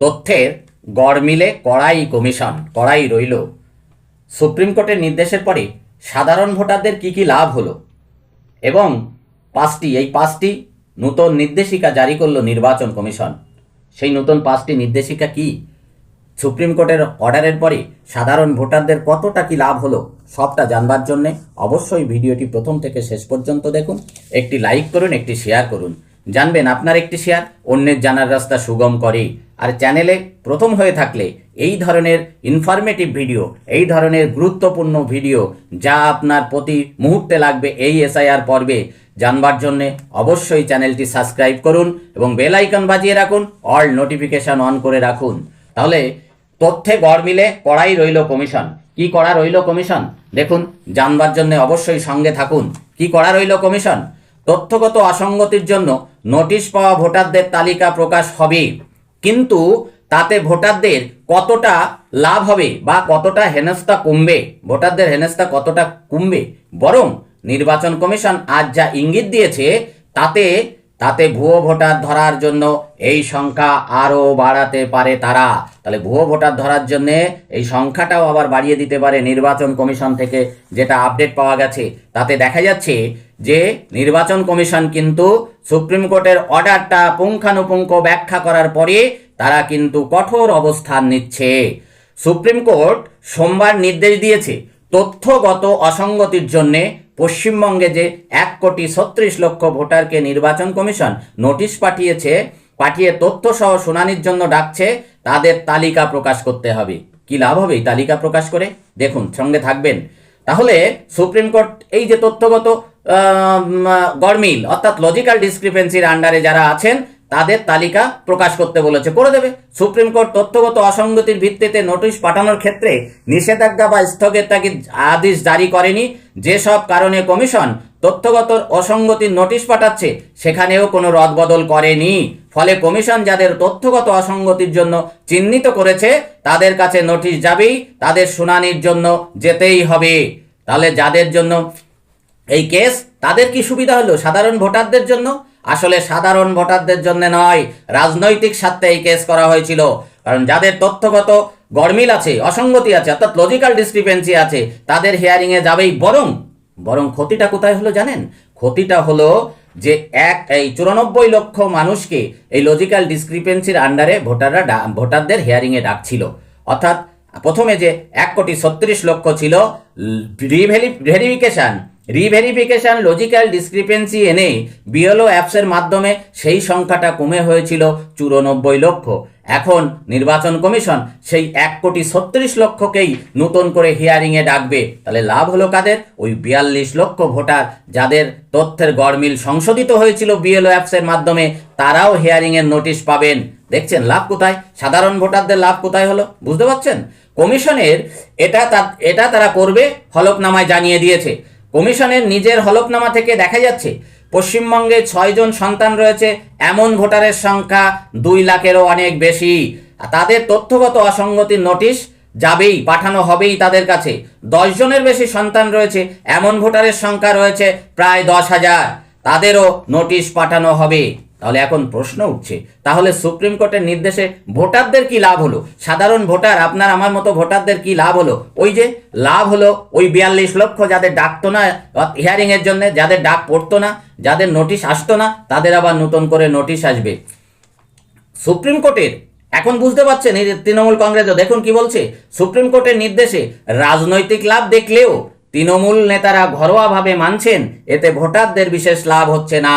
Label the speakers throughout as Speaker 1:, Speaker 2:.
Speaker 1: তথ্যের গড় মিলে কড়াই কমিশন, কড়াই রইল। সুপ্রিম কোর্টের নির্দেশের পরে সাধারণ ভোটারদের কি কি লাভ হলো? এবং পাঁচটি, এই পাঁচটি নূতন নির্দেশিকা জারি করল নির্বাচন কমিশন। সেই নতুন পাঁচটি নির্দেশিকা কি? সুপ্রিম কোর্টের অর্ডারের পরে সাধারণ ভোটারদের কতটা কি লাভ হলো সবটা জানবার জন্যে অবশ্যই ভিডিওটি প্রথম থেকে শেষ পর্যন্ত দেখুন, একটি লাইক করুন, একটি শেয়ার করুন। জানবেন আপনার একটি শেয়ার, অন্যের জানার রাস্তা সুগম করে। আর চ্যানেলে প্রথম হয়ে থাকলে এই ধরনের ইনফরমেটিভ ভিডিও এই ধরনের গুরুত্বপূর্ণ ভিডিও যা আপনার প্রতি মুহূর্তে লাগবে এই এসআইআর পর্বে জানবার জন্যে অবশ্যই চ্যানেলটি সাবস্ক্রাইব করুন এবং বেল আইকন বাজিয়ে রাখুন অল নোটিফিকেশন অন করে রাখুন। তাহলে তথ্যে গড় মিলে কড়াই রইল কমিশন কি করা রইল কমিশন দেখুন, জানবার জন্য অবশ্যই সঙ্গে থাকুন। কি করা রইল কমিশন তথ্যগত অসঙ্গতির জন্য নোটিশ পাওয়া ভোটারদের তালিকা প্রকাশ হবে। কিন্তু তাতে ভোটারদের কতটা লাভ হবে বা কতটা হেনস্থা কমবে, ভোটারদের হেনস্থা কতটা কমবে, বরং নির্বাচন কমিশন আজ যা ইঙ্গিত দিয়েছে, তাতে তাতে ভুয়ো ভোটার ধরার জন্য এই সংখ্যা আরও বাড়াতে পারে তারা। তাহলে ভুয়ো ভোটার ধরার জন্য এই সংখ্যাটাও আবার বাড়িয়ে দিতে পারে নির্বাচন কমিশন থেকে যেটা আপডেট পাওয়া গেছে। তাতে দেখা যাচ্ছে যে নির্বাচন কমিশন কিন্তু সুপ্রিম কোর্টের অর্ডারটা পুঙ্খানুপুঙ্খ ব্যাখ্যা করার পরে তারা কিন্তু কঠোর অবস্থান নিচ্ছে। সুপ্রিম কোর্ট সোমবার নির্দেশ দিয়েছে তথ্যগত অসঙ্গতির জন্যে পশ্চিমবঙ্গে যে এক কোটি ছত্রিশ লক্ষ ভোটারকে নির্বাচন কমিশন নোটিশ পাঠিয়েছে, পাঠিয়ে তথ্য সহ শুনানির জন্য ডাকছে, তাদের তালিকা প্রকাশ করতে হবে। কি লাভ হবে এই তালিকা প্রকাশ করে? দেখুন, সঙ্গে থাকবেন। তাহলে সুপ্রিম কোর্ট এই যে তথ্যগত গরমিল অর্থাৎ লজিক্যাল ডিসক্রিপেন্সির আন্ডারে যারা আছেন তাদের তালিকা প্রকাশ করতে বলেছে। করে দেবে। সুপ্রিম কোর্ট তথ্যগত অসঙ্গতির ভিত্তিতে নোটিশ পাঠানোর ক্ষেত্রে নিষেধাজ্ঞা বা স্থগিতাকির আদেশ জারি করেনি। যেসব কারণে কমিশন তথ্যগত অসঙ্গতির নোটিশ পাঠাচ্ছে, সেখানেও কোনো রদবদল করেনি। ফলে কমিশন যাদের তথ্যগত অসঙ্গতির জন্য চিহ্নিত করেছে, তাদের কাছে নোটিশ যাবেই, তাদের শুনানির জন্য যেতেই হবে। তাহলে যাদের জন্য এই কেস, তাদের কি সুবিধা হলো? সাধারণ ভোটারদের জন্য? আসলে সাধারণ ভোটারদের জন্য নয় রাজনৈতিক স্বার্থে এই কেস করা হয়েছিল কারণ যাদের তথ্যগত গরমিল আছে অসঙ্গতি আছে অর্থাৎ লজিক্যাল ডিসক্রিপেন্সি আছে তাদের হিয়ারিংয়ে যাবেই বরং বরং ক্ষতিটা কোথায় হলো জানেন ক্ষতিটা হলো যে এক এই চুরানব্বই লক্ষ মানুষকে এই লজিক্যাল ডিসক্রিপেন্সির আন্ডারে ভোটাররা ভোটারদের হিয়ারিংয়ে ডাকছিল অর্থাৎ প্রথমে যে এক কোটি ছত্রিশ লক্ষ ছিল রিভেরিফিকেশন রিভেরিফিকেশন লজিক্যাল ডিসক্রিপেন্সি এনে বিএলও অ্যাপসের মাধ্যমে সেই সংখ্যাটা কমে হয়েছিল চুরানব্বই লক্ষ। এখন নির্বাচন কমিশন সেই এক কোটি ছত্রিশ লক্ষকেই নতুন করে হিয়ারিংয়ে ডাকবে। তাহলে লাভ হলো কাদের? ওই বিয়াল্লিশ লক্ষ ভোটার যাদের তথ্যের গড়মিল সংশোধিত হয়েছিল বিএলও অ্যাপসের মাধ্যমে, তারাও হিয়ারিংয়ের নোটিশ পাবেন। দেখছেন, লাভ কোথায়? সাধারণ ভোটারদের লাভ কোথায় হলো? বুঝতে পারছেন? কমিশনের এটা এটা তারা করবে, হলফনামায় জানিয়ে দিয়েছে। কমিশনের নিজের হলফনামা থেকে দেখা যাচ্ছে, পশ্চিমবঙ্গে ছয়জন সন্তান রয়েছে, এমন ভোটারের সংখ্যা দুই লাখেরও অনেক বেশি। তাদের তথ্যগত অসঙ্গতির নোটিশ যাবেই, পাঠানো হবেই তাদের কাছে। জনের বেশি সন্তান রয়েছে, এমন ভোটারের সংখ্যা রয়েছে প্রায় দশ হাজার। তাদেরও নোটিশ পাঠানো হবে। তাহলে এখন প্রশ্ন উঠছে, তাহলে সুপ্রিম কোর্টের নির্দেশে ভোটারদের কি লাভ হলো? সাধারণ ভোটার, আপনার আমার মতো ভোটারদের কি লাভ হলো? ওই যে লাভ হলো ওই বিয়াল্লিশ লক্ষ যাদের ডাকতো না হিয়ারিং এর জন্য, যাদের ডাক পড়তো না, যাদের নোটিশ আসতো না, তাদের আবার নতুন করে নোটিশ আসবে। সুপ্রিম কোর্টের, এখন বুঝতে পারছেন এই তৃণমূল কংগ্রেসও, দেখুন কি বলছে, সুপ্রিম কোর্টের নির্দেশে রাজনৈতিক লাভ দেখলেও তৃণমূল নেতারা ঘরোয়াভাবে মানছেন, এতে ভোটারদের বিশেষ লাভ হচ্ছে না।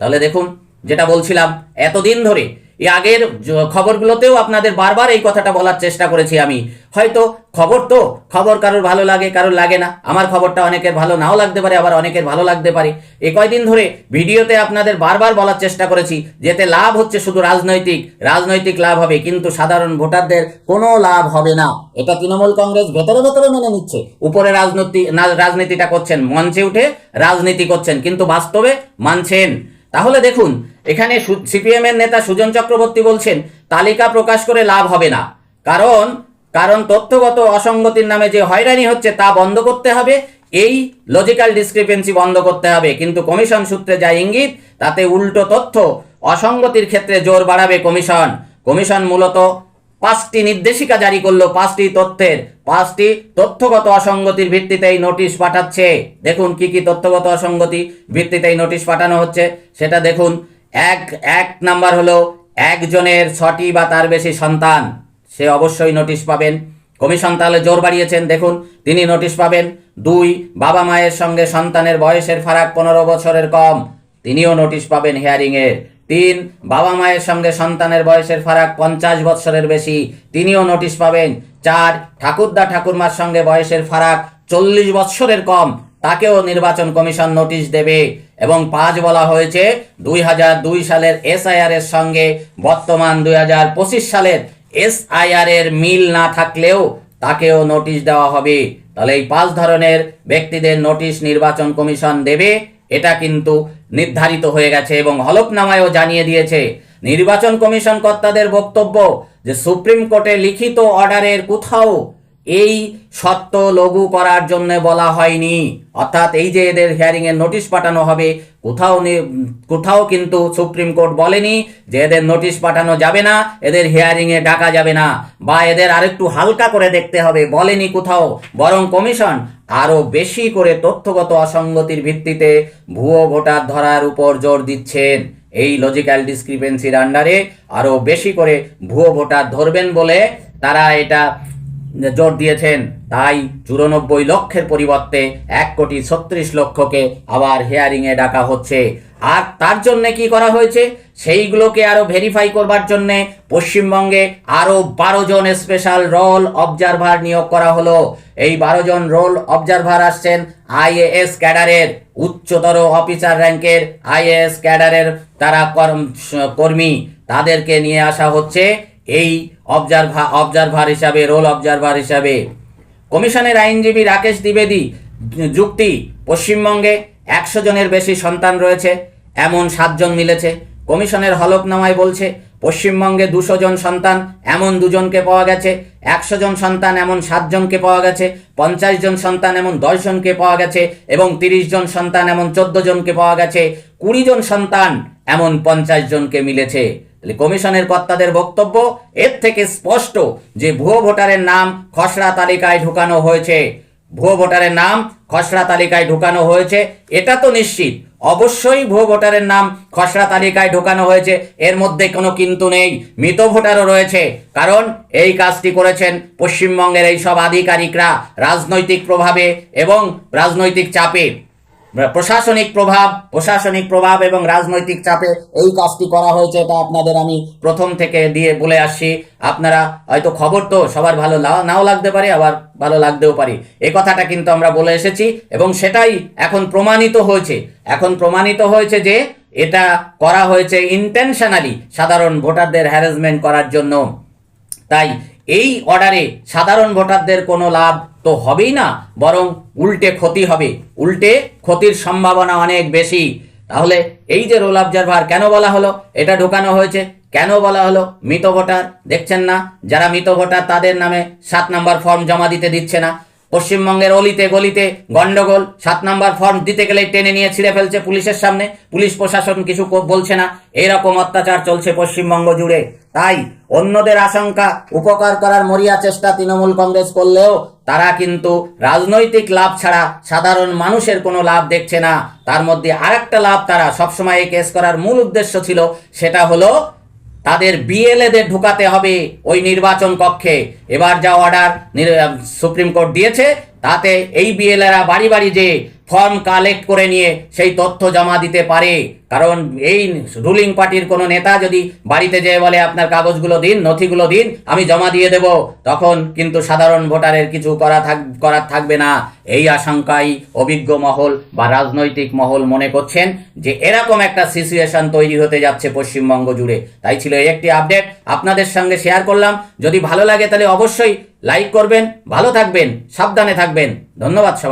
Speaker 1: তাহলে দেখুন যেটা বলছিলাম এতদিন ধরে আগের খবরগুলোতেও আপনাদের বারবার এই কথাটা বলার চেষ্টা করেছি আমি। হয়তো খবর তো, খবর কারোর ভালো লাগে, কারোর লাগে না। আমার খবরটা অনেকের ভালো নাও লাগতে পারে, আবার অনেকের ভালো লাগতে পারে। এ কয়দিন ধরে ভিডিওতে আপনাদের বারবার বলার চেষ্টা করেছি, যেতে লাভ হচ্ছে শুধু রাজনৈতিক রাজনৈতিক লাভ হবে, কিন্তু সাধারণ ভোটারদের কোনো লাভ হবে না। এটা তৃণমূল কংগ্রেস ভেতরে ভেতরে মেনে নিচ্ছে। উপরে রাজনীতি রাজনীতিটা করছেন, মঞ্চে উঠে রাজনীতি করছেন, কিন্তু বাস্তবে মানছেন। তাহলে দেখুন, এখানে সিপিএম এর নেতা সুজন চক্রবর্তী বলছেন, তালিকা প্রকাশ করে লাভ হবে না। কারণ কারণ তথ্যগত অসঙ্গতির নামে যে হয়রানি হচ্ছে তা বন্ধ করতে হবে, এই লজিক্যাল ডিসক্রিপেন্সি বন্ধ করতে হবে। কিন্তু কমিশন সূত্রে যা ইঙ্গিত, তাতে উল্টো তথ্য অসঙ্গতির ক্ষেত্রে জোর বাড়াবে কমিশন। কমিশন মূলত পাঁচটি নির্দেশিকা জারি করল, পাঁচটি তথ্যের, পাঁচটি তথ্যগত অসঙ্গতির ভিত্তিতে এই নোটিশ পাঠাচ্ছে। দেখুন কি কি তথ্যগত অসঙ্গতি ভিত্তিতে এই নোটিশ পাঠানো হচ্ছে। সেটা দেখুন, এক এক নাম্বার হলো একজনের ছটি বা তার বেশি সন্তান, সে অবশ্যই নোটিশ পাবেন। কমিশন তাহলে জোর বাড়িয়েছেন, দেখুন, তিনি নোটিশ পাবেন। দুই, বাবা মায়ের সঙ্গে সন্তানের বয়সের ফারাক পনেরো বছরের কম, তিনিও নোটিশ পাবেন হিয়ারিং এর। তিন, বাবা মায়ের সঙ্গে সন্তানের বয়সের ফারাক পঞ্চাশ বৎসরের বেশি, তিনিও নোটিশ পাবেন। চার, ঠাকুরদা ঠাকুরমার সঙ্গে বয়সের ফারাক চল্লিশ বৎসরের কম, তাকেও নির্বাচন কমিশন নোটিশ দেবে। এবং পাঁচ বলা হয়েছে, দুই হাজার দুই সালের এসআইআর এর সঙ্গে বর্তমান দুই হাজার পঁচিশ সালের এসআইআর এর মিল না থাকলেও তাকেও নোটিশ দেওয়া হবে। তাহলে এই পাঁচ ধরনের ব্যক্তিদের নোটিশ নির্বাচন কমিশন দেবে। এটা কিন্তু নির্ধারিত হয়ে গেছে এবং হলফনামায়ও জানিয়ে দিয়েছে। নির্বাচন কমিশন কর্তাদের বক্তব্য যে সুপ্রিম কোর্টে লিখিত অর্ডারের কোথাও এই সত্য লঘু করার জন্য বলা হয়নি। অর্থাৎ এই যে এদের হিয়ারিং এর নোটিশ পাঠানো হবে, কোথাও কোথাও কিন্তু সুপ্রিম কোর্ট বলেনি যে এদের নোটিশ পাঠানো যাবে না, এদের হিয়ারিং এ ডাকা যাবে না, বা এদের আরেকটু হালকা করে দেখতে হবে, বলেনি কোথাও। বরং কমিশন আরও বেশি করে তথ্যগত অসঙ্গতির ভিত্তিতে ভুয়ো ভোটার ধরার উপর জোর দিচ্ছেন। এই লজিক্যাল ডিসক্রিপেন্সির আন্ডারে আরও বেশি করে ভুয়ো ভোটার ধরবেন বলে তারা এটা জোর দিয়েছেন, তাই চুরানব্বই লক্ষের পরিবর্তে এক কোটি ছত্রিশ লক্ষকে আবার হিয়ারিং এ ডাকা হচ্ছে। আর তার জন্য কি করা হয়েছে? সেইগুলোকে আরও ভেরিফাই করবার জন্য পশ্চিমবঙ্গে আরও বারো জন স্পেশাল রোল অবজারভার নিয়োগ করা হলো। এই বারো জন রোল অবজারভার আসছেন আইএএস ক্যাডারের, উচ্চতর অফিসার র্যাঙ্কের আইএএস ক্যাডারের তারা কর্মী। তাদেরকে নিয়ে আসা হচ্ছে এই অবজারভার অবজারভার হিসাবে রোল অবজারভার হিসাবে। কমিশনের আইনজীবী রাকেশ দ্বিবেদী যুক্তি, পশ্চিমবঙ্গে একশো জনের বেশি সন্তান রয়েছে, এমন সাতজন মিলেছে। কমিশনের হলফনামায় বলছে, পশ্চিমবঙ্গে দুশো জন সন্তান, এমন দুজনকে পাওয়া গেছে। একশো জন সন্তান, এমন সাতজনকে পাওয়া গেছে। পঞ্চাশ জন সন্তান, এমন দশ জনকে পাওয়া গেছে। এবং তিরিশ জন সন্তান, এমন চোদ্দ জনকে পাওয়া গেছে। কুড়ি জন সন্তান, এমন পঞ্চাশ জনকে মিলেছে। কমিশনের কর্তাদের বক্তব্য এর থেকে স্পষ্ট যে ভুয়ো ভোটারের নাম খসড়া তালিকায় ঢুকানো হয়েছে। ভুয়ো ভোটারের নাম খসড়া তালিকায় ঢুকানো হয়েছে, এটা তো নিশ্চিত। অবশ্যই ভুয়ো ভোটারের নাম খসড়া তালিকায় ঢোকানো হয়েছে, এর মধ্যে কোনো কিন্তু নেই, মৃত ভোটারও রয়েছে। কারণ এই কাজটি করেছেন পশ্চিমবঙ্গের এই সব আধিকারিকরা রাজনৈতিক প্রভাবে এবং রাজনৈতিক চাপে। প্রশাসনিক প্রভাব প্রশাসনিক প্রভাব এবং রাজনৈতিক চাপে এই কাজটি করা হয়েছে, এটা আপনাদের আমি প্রথম থেকে দিয়ে বলে আসছি। আপনারা হয়তো খবর তো সবার ভালো নাও লাগতে পারে, আবার ভালো লাগতেও পারে। এ কথাটা কিন্তু আমরা বলে এসেছি এবং সেটাই এখন প্রমাণিত হয়েছে। এখন প্রমাণিত হয়েছে যে এটা করা হয়েছে ইন্টেনশনালি সাধারণ ভোটারদের হ্যারাসমেন্ট করার জন্য। তাই এই অর্ডারে সাধারণ ভোটারদের কোনো লাভ তো হবেই না, বরং উল্টে ক্ষতি হবে। উল্টে ক্ষতির সম্ভাবনা অনেক বেশি। তাহলে এই যে রোল অবজারভার কেন বলা হলো? এটা ঢোকানো হয়েছে। কেন বলা হলো? মৃত ভোটার, দেখছেন না? যারা মৃত ভোটার তাদের নামে সাত নাম্বার ফর্ম জমা দিতে দিচ্ছে না। পশ্চিমবঙ্গের অলিতে গলিতে গন্ডগোল, সাত নাম্বার ফর্ম দিতে গেলে টেনে নিয়ে ছিঁড়ে ফেলছে পুলিশের সামনে। পুলিশ প্রশাসন কিছু বলছে না। এরকম অত্যাচার চলছে পশ্চিমবঙ্গ জুড়ে। তাই অন্যদের আশঙ্কা উপকার করার মরিয়া চেষ্টা তৃণমূল কংগ্রেস করলেও তারা কিন্তু রাজনৈতিক লাভ ছাড়া সাধারণ মানুষের কোনো লাভ দেখছে না। তার মধ্যে আরেকটা লাভ তারা সবসময় এই কেস করার মূল উদ্দেশ্য ছিল, সেটা হলো তাদের বিএলএদের ঢুকাতে হবে ওই নির্বাচন কক্ষে। এবার যা অর্ডার সুপ্রিম কোর্ট দিয়েছে, তাতে এই বিএলএরা বাড়ি বাড়ি যে ফর্ম কালেক্ট করে নিয়ে সেই তথ্য জমা দিতে পারে। কারণ এই রুলিং পার্টির কোনো নেতা যদি বাড়িতে যেয়ে বলে, আপনার কাগজগুলো দিন, নথিগুলো দিন, আমি জমা দিয়ে দেব, তখন কিন্তু সাধারণ ভোটারের কিছু করা থাক, করার থাকবে না। এই আশঙ্কাই অভিজ্ঞ মহল বা রাজনৈতিক মহল মনে করছেন যে এরকম একটা সিচুয়েশন তৈরি হতে যাচ্ছে পশ্চিমবঙ্গ জুড়ে। তাই ছিল এই একটি আপডেট আপনাদের সঙ্গে শেয়ার করলাম। যদি ভালো লাগে তাহলে অবশ্যই লাইক করবেন, ভালো থাকবেন, সাবধানে থাকবেন। ধন্যবাদ সবাই